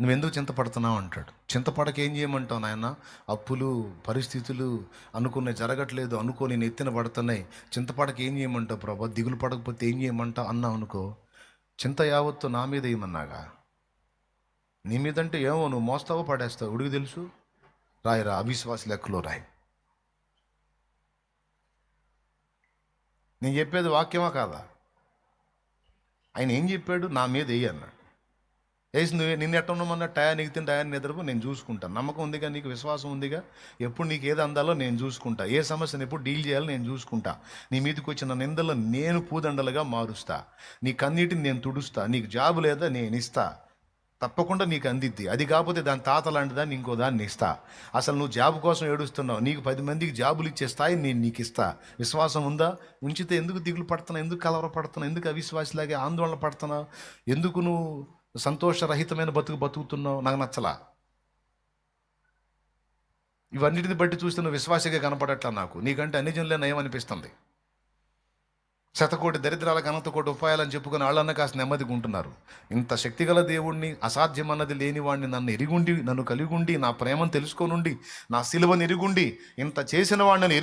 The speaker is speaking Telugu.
నువ్వెందుకు చింతపడుతున్నావు అంటాడు. చింతపడక ఏం చేయమంటావు నాయన? అప్పులు పరిస్థితులు అనుకునే జరగట్లేదు అనుకోని నెత్తిన పడుతున్నాయి. చింతపడక ఏం చేయమంటావు ప్రభా? దిగులు పడకపోతే ఏం చేయమంటావు అన్నావు అనుకో. చింత యావత్తు నా మీద ఏమన్నాగా? నీ మీదంటే ఏమో నువ్వు మోస్తావో పడేస్తావు ఉడికి తెలుసు? రాయిరా అవిశ్వాస లెక్కలో రాయి. నేను చెప్పేది వాక్యమా కాదా? ఆయన ఏం చెప్పాడు? నా మీద వేయి అన్నాడు. వేసి నువ్వు నిన్ను ఎట్ట ఉన్నామన్నా టయా నీకు తిని టయా నేను చూసుకుంటాను. నమ్మకం ఉందిగా నీకు విశ్వాసం ఉందిగా? ఎప్పుడు నీకు ఏది అందాలో నేను చూసుకుంటా. ఏ సమస్యను ఎప్పుడు డీల్ చేయాలో నేను చూసుకుంటా. నీ మీదకి వచ్చిన నిందలు నేను పూదండలుగా మారుస్తా. నీ కన్నీటిని నేను తుడుస్తా. నీకు జాబ్ లేదా నేను ఇస్తా. తప్పకుండా నీకు అందిద్ది. అది కాకపోతే దాని తాత లాంటిదాన్ని ఇంకో దాన్ని ఇస్తా. అసలు నువ్వు జాబ్ కోసం ఏడుస్తున్నావు. నీకు పది మందికి జాబులు ఇచ్చే స్థాయి నేను నీకు ఇస్తా. విశ్వాసం ఉందా? ఉంచితే ఎందుకు దిగులు పడుతున్నావు? ఎందుకు కలవర పడుతున్నావు ఎందుకు అవిశ్వాసలాగే ఆందోళన పడుతున్నావు? ఎందుకు నువ్వు సంతోషరహితమైన బతుకు బతుకుతున్నావు? నాకు నచ్చలా. ఇవన్నిటిని బట్టి చూస్తే నువ్వు విశ్వాసగా కనపడట్లా నాకు. నీకంటే అన్ని జనులే నయం అనిపిస్తుంది. శతకోటి దరిద్రాల అనంత కోటి ఉపాయాలని చెప్పుకుని వాళ్ళన్న కాస్త నెమ్మదిగా ఉంటున్నారు. ఇంత శక్తిగల దేవుణ్ణి అసాధ్యమన్నది లేనివాడిని నన్ను ఎరిగుండి నన్ను కలిగుండి నా ప్రేమను తెలుసుకోనుండి నా సిలువను ఎరుగుండి ఇంత చేసిన వాడిని ఎరుగు